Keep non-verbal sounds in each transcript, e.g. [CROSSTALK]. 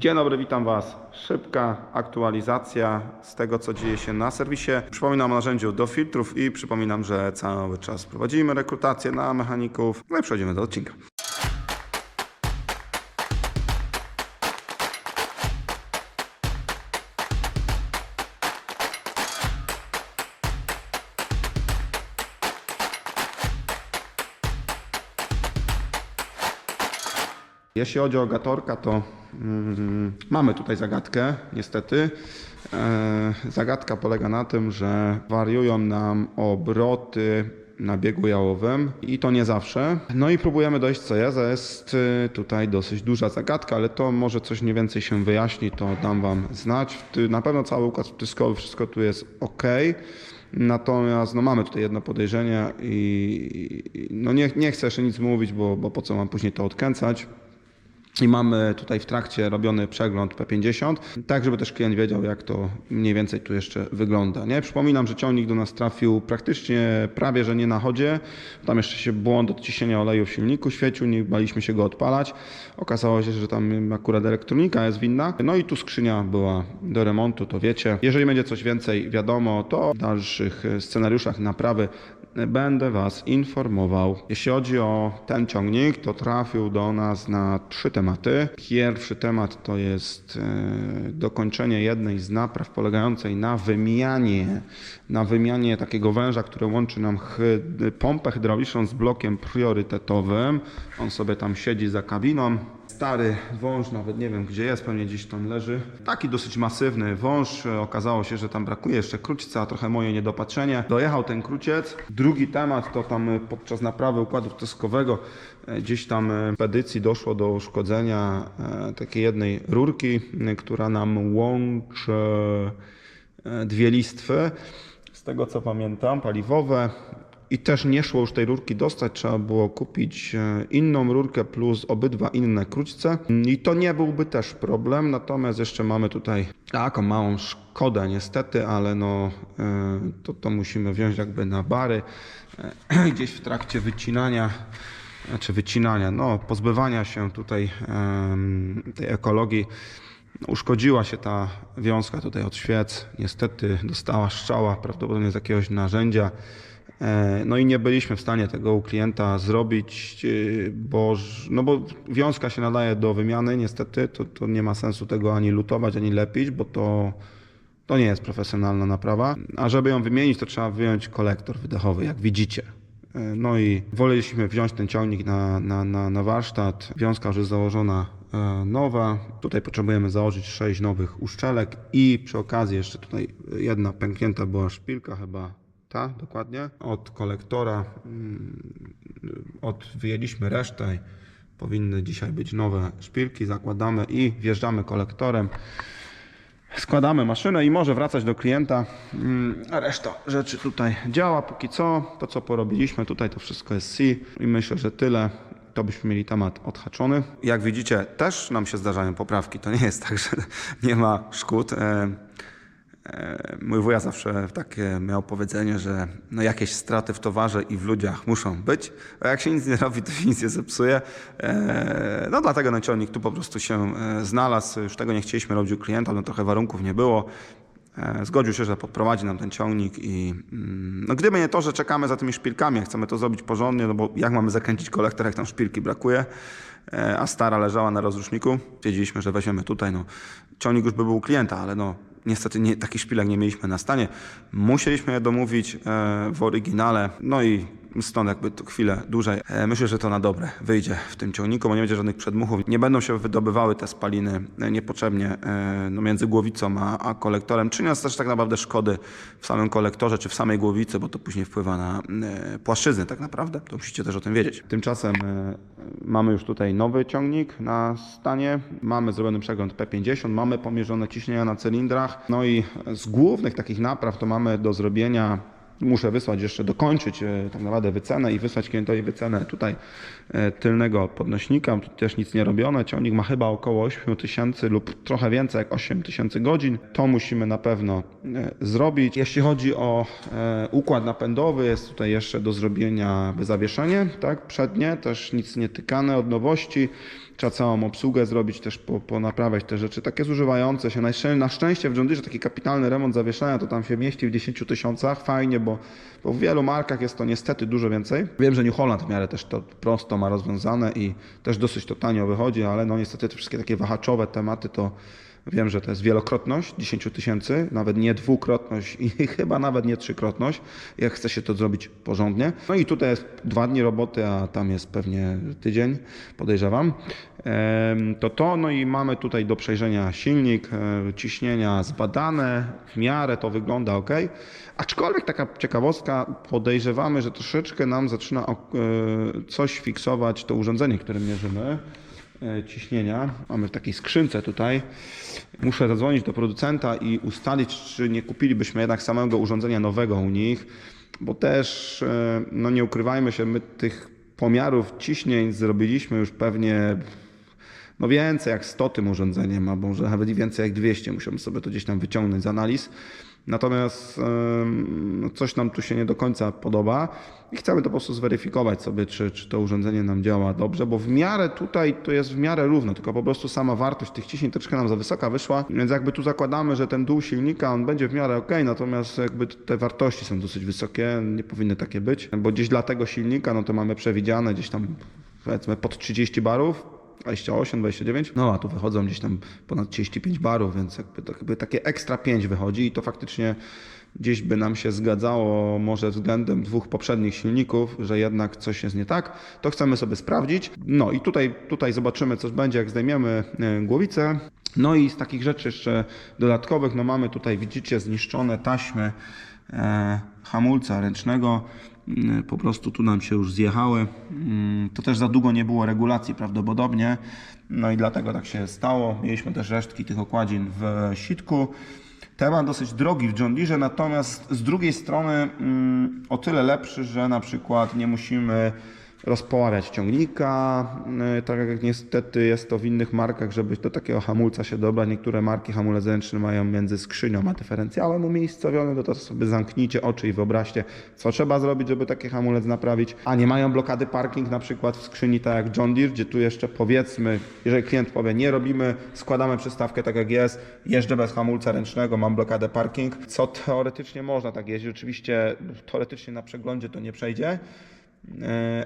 Dzień dobry, witam Was. Szybka aktualizacja z tego, co dzieje się na serwisie. Przypominam o narzędziu do filtrów i przypominam, że cały czas prowadzimy rekrutację na mechaników. No i przechodzimy do odcinka. Jeśli chodzi o gatorka, to mm, mamy tutaj zagadkę, niestety. E, zagadka polega na tym, że wariują nam obroty na biegu jałowym i to nie zawsze. No i próbujemy dojść co jest, jest y, tutaj dosyć duża zagadka, ale to może coś mniej więcej się wyjaśni, to dam Wam znać. Na pewno cały układ wtyskowy, wszystko tu jest ok. Natomiast no, mamy tutaj jedno podejrzenie i i- no, nie, nie chcę jeszcze nic mówić, bo, bo po co mam później to odkręcać. I mamy tutaj w trakcie robiony przegląd P50, tak żeby też klient wiedział, jak to mniej więcej tu jeszcze wygląda. Nie? Przypominam, że ciągnik do nas trafił praktycznie prawie, że nie na chodzie. Tam jeszcze się błąd od ciśnienia oleju w silniku świecił, nie baliśmy się go odpalać. Okazało się, że tam akurat elektronika jest winna. No i tu skrzynia była do remontu, to wiecie. Jeżeli będzie coś więcej wiadomo, to w dalszych scenariuszach naprawy będę Was informował. Jeśli chodzi o ten ciągnik, to trafił do nas na trzy tematy. Pierwszy temat to jest e, dokończenie jednej z napraw polegającej na wymianie, na wymianie takiego węża, który łączy nam pompę hydrauliczną z blokiem priorytetowym. On sobie tam siedzi za kabiną. Stary wąż, nawet nie wiem gdzie jest, pewnie gdzieś tam leży. Taki dosyć masywny wąż. E, Okazało się, że tam brakuje jeszcze krućca, trochę moje niedopatrzenie. Dojechał ten kruciec. Drugi temat to tam e, podczas naprawy układu wtyskowego e, gdzieś tam w edycji doszło do uszkodzenia takiej jednej rurki, która nam łączy dwie listwy. Z tego co pamiętam, paliwowe. I też nie szło już tej rurki dostać, trzeba było kupić e, inną rurkę plus obydwa inne krótce. I to nie byłby też problem, natomiast jeszcze mamy tutaj taką małą szkodę niestety, ale no e, to, to musimy wziąć jakby na bary. E, [CLEARS THROAT] Gdzieś w trakcie wycinania znaczy wycinania, no pozbywania się tutaj tej ekologii uszkodziła się ta wiązka tutaj od świec. Niestety dostała strzała prawdopodobnie z jakiegoś narzędzia. E, No i nie byliśmy w stanie tego u klienta zrobić, e, bo, no bo wiązka się nadaje do wymiany, niestety to, to nie ma sensu tego ani lutować, ani lepić, bo to, to nie jest profesjonalna naprawa. A żeby ją wymienić, to trzeba wyjąć kolektor wydechowy, jak widzicie. E, No i woleliśmy wziąć ten ciągnik na, na, na, na warsztat. Wiązka już jest założona nowa. Tutaj potrzebujemy założyć 6 nowych uszczelek i przy okazji jeszcze tutaj jedna pęknięta była szpilka chyba ta dokładnie od kolektora. mm, Od, wyjęliśmy resztę. Powinny dzisiaj być nowe szpilki. Zakładamy i wjeżdżamy kolektorem. Składamy maszynę i może wracać do klienta. Mm, reszta rzeczy tutaj działa póki co. To co porobiliśmy tutaj to wszystko jest C i myślę, że tyle. To byśmy mieli temat odhaczony. Jak widzicie, też nam się zdarzają poprawki. To nie jest tak, że [LAUGHS] nie ma szkód. E, Mój wuja zawsze takie miał powiedzenie, że no jakieś straty w towarze i w ludziach muszą być, a jak się nic nie robi, to się nic nie zepsuje. E, No dlatego ciągnik tu po prostu się e, znalazł. Już tego nie chcieliśmy robić u klienta, no trochę warunków nie było. Zgodził się, że podprowadzi nam ten ciągnik i mm, no gdyby nie to, że czekamy za tymi szpilkami, chcemy to zrobić porządnie, no bo jak mamy zakręcić kolektor, jak tam szpilki brakuje, a stara leżała na rozruszniku, stwierdziliśmy, że weźmiemy tutaj, no ciągnik już by był u klienta, ale no niestety nie, takich szpilek nie mieliśmy na stanie. Musieliśmy je domówić e, w oryginale, no i stąd jakby to chwilę dłużej. E, Myślę, że to na dobre wyjdzie w tym ciągniku, bo nie będzie żadnych przedmuchów. Nie będą się wydobywały te spaliny e, niepotrzebnie e, no, między głowicą a, a kolektorem, czyniąc też tak naprawdę szkody w samym kolektorze czy w samej głowicy, bo to później wpływa na płaszczyznę tak naprawdę. To musicie też o tym wiedzieć. Tymczasem mamy już tutaj nowy ciągnik na stanie. Mamy zrobiony przegląd P50, mamy pomierzone ciśnienia na cylindrach. No i z głównych takich napraw to mamy do zrobienia Muszę wysłać jeszcze, dokończyć e, tak naprawdę wycenę i wysłać klientowi wycenę tutaj e, tylnego podnośnika. Tu też nic nie robione. Ciągnik ma chyba około 8 tysięcy lub trochę więcej jak 8 tysięcy godzin. To musimy na pewno e, zrobić. Jeśli chodzi o układ napędowy, jest tutaj jeszcze do zrobienia zawieszenie, tak, przednie, też nic nie tykane od nowości. Trzeba całą obsługę zrobić, też po, ponaprawiać te rzeczy, takie zużywające się. Na, szczę- na szczęście w John Deere taki kapitalny remont zawieszenia to tam się mieści w 10 tysiącach, fajnie, bo, bo w wielu markach jest to niestety dużo więcej. Wiem, że New Holland w miarę też to prosto ma rozwiązane i też dosyć to tanio wychodzi, ale no niestety te wszystkie takie wahaczowe tematy to Wiem, że to jest wielokrotność 10 tysięcy, nawet nie dwukrotność i [LAUGHS] chyba nawet nie trzykrotność, jak chce się to zrobić porządnie. No i tutaj jest dwa dni roboty, a tam jest pewnie tydzień, podejrzewam. To to, no i mamy tutaj do przejrzenia silnik, e, ciśnienia zbadane, w miarę to wygląda ok. Aczkolwiek taka ciekawostka, podejrzewamy, że troszeczkę nam zaczyna e, coś fiksować to urządzenie, którym mierzymy ciśnienia. Mamy w takiej skrzynce tutaj. Muszę zadzwonić do producenta i ustalić, czy nie kupilibyśmy jednak samego urządzenia nowego u nich, bo też, e, no nie ukrywajmy się, my tych pomiarów ciśnień zrobiliśmy już pewnie no więcej jak 100 tym urządzeniem, a może nawet więcej jak 200. Musimy sobie to gdzieś tam wyciągnąć z analiz. Natomiast no coś nam tu się nie do końca podoba i chcemy to po prostu zweryfikować sobie, czy, czy to urządzenie nam działa dobrze, bo w miarę tutaj to jest w miarę równo, tylko po prostu sama wartość tych ciśnień troszkę nam za wysoka wyszła, więc jakby tu zakładamy, że ten dół silnika on będzie w miarę ok, natomiast jakby te wartości są dosyć wysokie, nie powinny takie być, bo gdzieś dla tego silnika no to mamy przewidziane gdzieś tam powiedzmy pod 30 barów, 28, 29, no a tu wychodzą gdzieś tam ponad 35 barów, więc jakby, to jakby takie ekstra 5 wychodzi i to faktycznie gdzieś by nam się zgadzało może względem dwóch poprzednich silników, że jednak coś jest nie tak, to chcemy sobie sprawdzić. No i tutaj, tutaj zobaczymy co będzie jak zdejmiemy e, głowicę. No i z takich rzeczy jeszcze dodatkowych, no mamy tutaj widzicie zniszczone taśmy e, hamulca ręcznego. Mm, Po prostu tu nam się już zjechały. Mm, To też za długo nie było regulacji prawdopodobnie. No i dlatego tak się stało. Mieliśmy też resztki tych okładzin w sitku. Temat dosyć drogi w John Deere, natomiast z drugiej strony mm, o tyle lepszy, że na przykład nie musimy rozpoławiać ciągnika, y, tak jak niestety jest to w innych markach, żeby do takiego hamulca się dobrać. Niektóre marki hamulec ręczny mają między skrzynią a dyferencjałem umiejscowiony, to, to sobie zamknijcie oczy i wyobraźcie, co trzeba zrobić, żeby taki hamulec naprawić. A nie mają blokady parking na przykład w skrzyni, tak jak John Deere, gdzie tu jeszcze powiedzmy, jeżeli klient powie, nie robimy, składamy przystawkę tak jak jest, jeżdżę bez hamulca ręcznego, mam blokadę parking, co teoretycznie można tak jeździć. Oczywiście teoretycznie na przeglądzie to nie przejdzie, E,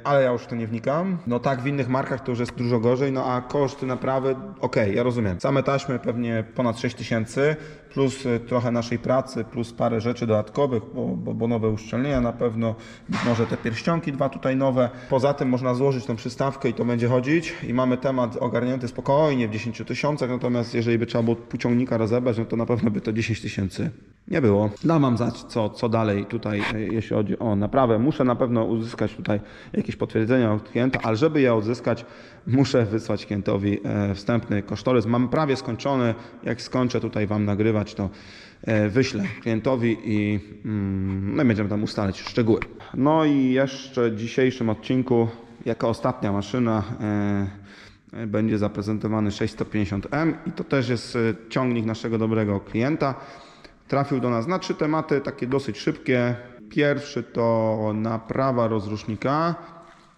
ale ja już w to nie wnikam. No tak, w innych markach to już jest dużo gorzej, no a koszty naprawy, okej, ja rozumiem. Same taśmy pewnie ponad 6 tysięcy, plus y, trochę naszej pracy, plus parę rzeczy dodatkowych, bo, bo, bo nowe uszczelnienia na pewno, być może te pierścionki dwa tutaj nowe. Poza tym można złożyć tą przystawkę i to będzie chodzić i mamy temat ogarnięty spokojnie w 10 tysiącach, natomiast jeżeli by trzeba było półciągnika rozebrać, no to na pewno by to 10 tysięcy nie było. Dam wam znać, co, co dalej tutaj, e, jeśli chodzi o naprawę. Muszę na pewno uzyskać tutaj jakieś potwierdzenia od klienta, ale żeby je uzyskać, muszę wysłać klientowi e, wstępny kosztorys. Mam prawie skończony. Jak skończę tutaj wam nagrywać, to e, wyślę klientowi i, mm, no i będziemy tam ustalać szczegóły. No i jeszcze w dzisiejszym odcinku, jako ostatnia maszyna, e, będzie zaprezentowany 650M i to też jest e, ciągnik naszego dobrego klienta. Trafił do nas na trzy tematy, takie dosyć szybkie. Pierwszy to naprawa rozrusznika.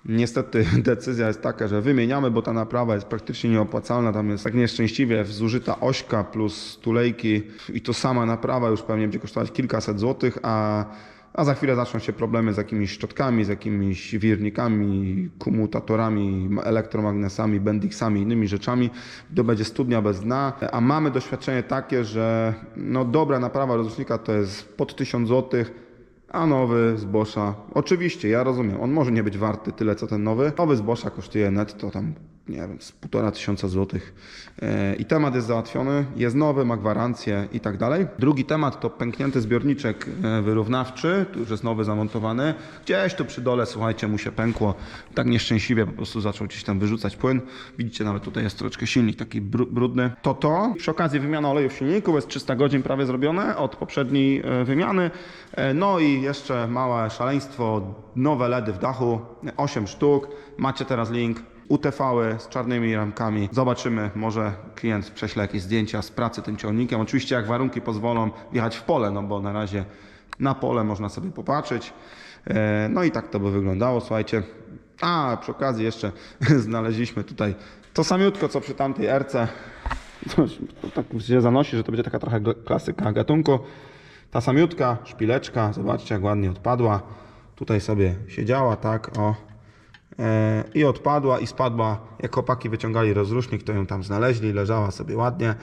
Niestety [LAUGHS] decyzja jest taka, że wymieniamy, bo ta naprawa jest praktycznie nieopłacalna. Tam jest tak nieszczęśliwie zużyta ośka plus tulejki i to sama naprawa już pewnie będzie kosztować kilkaset złotych, a, a za chwilę zaczną się problemy z jakimiś szczotkami, z jakimiś wirnikami, komutatorami, elektromagnesami, bendixami, innymi rzeczami. To będzie studnia bez dna, a mamy doświadczenie takie, że no dobra naprawa rozrusznika to jest pod 1000 złotych, a nowy z Boscha, oczywiście, ja rozumiem, on może nie być warty tyle co ten nowy. Nowy z Boscha kosztuje netto tam, nie wiem, z półtora tysiąca złotych. E, I temat jest załatwiony, jest nowy, ma gwarancję i tak dalej. Drugi temat to pęknięty zbiorniczek e, wyrównawczy, tu już jest nowy zamontowany. Gdzieś tu przy dole, słuchajcie, mu się pękło. Tak nieszczęśliwie po prostu zaczął gdzieś tam wyrzucać płyn. Widzicie, nawet tutaj jest troszeczkę silnik taki bru- brudny. To to. Przy okazji wymiana oleju w silniku, jest 300 godzin prawie zrobione od poprzedniej e, wymiany. No i jeszcze małe szaleństwo, nowe LEDy w dachu, 8 sztuk. Macie teraz link. UTV z czarnymi ramkami. Zobaczymy, może klient prześle jakieś zdjęcia z pracy tym ciągnikiem. Oczywiście jak warunki pozwolą wjechać w pole, no bo na razie na pole można sobie popatrzeć. E, No i tak to by wyglądało, słuchajcie. A przy okazji jeszcze [LAUGHS] znaleźliśmy tutaj To samiutko, co przy tamtej. To, to tak się zanosi, że to będzie taka trochę klasyka gatunku. Ta samiutka, szpileczka, zobaczcie jak ładnie odpadła. Tutaj sobie siedziała, tak, o. E, I odpadła i spadła. Jak chłopaki wyciągali rozrusznik, to ją tam znaleźli, leżała sobie ładnie.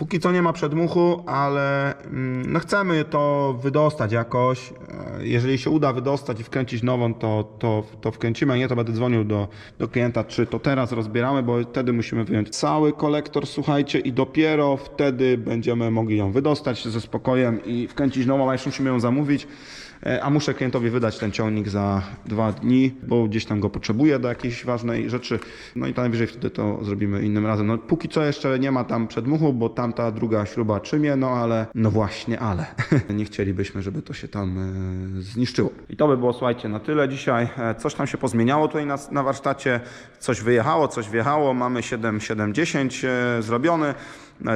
Póki co nie ma przedmuchu, ale mm, no chcemy to wydostać jakoś. E, Jeżeli się uda wydostać i wkręcić nową, to, to, to wkręcimy, a nie to będę dzwonił do, do klienta, czy to teraz rozbieramy, bo wtedy musimy wyjąć cały kolektor, słuchajcie, i dopiero wtedy będziemy mogli ją wydostać ze spokojem i wkręcić nową, a jeszcze musimy ją zamówić. E, A muszę klientowi wydać ten ciągnik za dwa dni, bo gdzieś tam go potrzebuję do jakiejś ważnej rzeczy. No i najwyżej wtedy to zrobimy innym razem. No póki co jeszcze nie ma tam przedmuchu, bo tamta druga śruba trzymie, no ale no właśnie, ale [LAUGHS] nie chcielibyśmy, żeby to się tam e, zniszczyło. I to by było, słuchajcie, na tyle dzisiaj. E, Coś tam się pozmieniało tutaj na, na warsztacie, coś wyjechało, coś wjechało. Mamy 7,710 e, zrobiony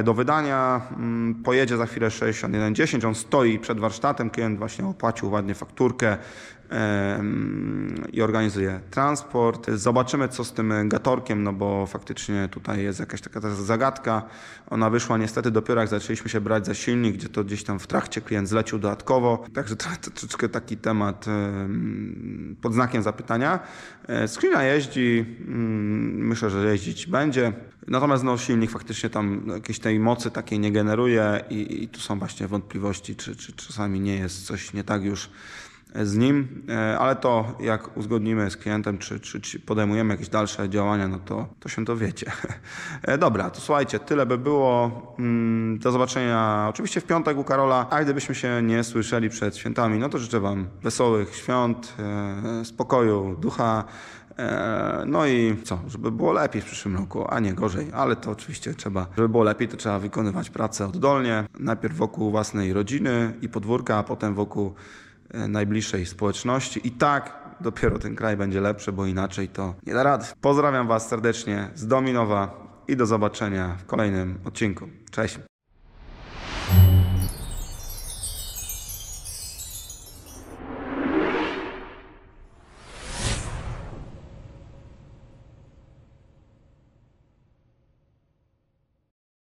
do wydania. Mm, Pojedzie za chwilę 6110. On stoi przed warsztatem. Klient właśnie opłacił ładnie fakturkę i organizuje transport. Zobaczymy, co z tym gatorkiem, no bo faktycznie tutaj jest jakaś taka ta zagadka. Ona wyszła niestety dopiero jak zaczęliśmy się brać za silnik, gdzie to gdzieś tam w trakcie klient zlecił dodatkowo. Także troszeczkę taki temat em, pod znakiem zapytania. E, Screena jeździ, mm, myślę, że jeździć będzie. Natomiast no, silnik faktycznie tam jakiejś tej mocy takiej nie generuje i, i tu są właśnie wątpliwości, czy, czy czasami nie jest coś nie tak już z nim, E, ale to jak uzgodnimy z klientem, czy, czy, czy podejmujemy jakieś dalsze działania, no to, to się. [LAUGHS] E, Dobra, to słuchajcie, tyle by było. Mm, Do zobaczenia oczywiście w piątek u Karola, a gdybyśmy się nie słyszeli przed świętami, no to życzę Wam wesołych świąt, e, spokoju, ducha, e, no i co, żeby było lepiej w przyszłym roku, a nie gorzej, ale to oczywiście trzeba, żeby było lepiej, to trzeba wykonywać pracę oddolnie, najpierw wokół własnej rodziny i podwórka, a potem wokół e, najbliższej społeczności. I tak dopiero ten kraj będzie lepszy, bo inaczej to nie da rady. Pozdrawiam Was serdecznie z Dominowa i do zobaczenia w kolejnym odcinku. Cześć.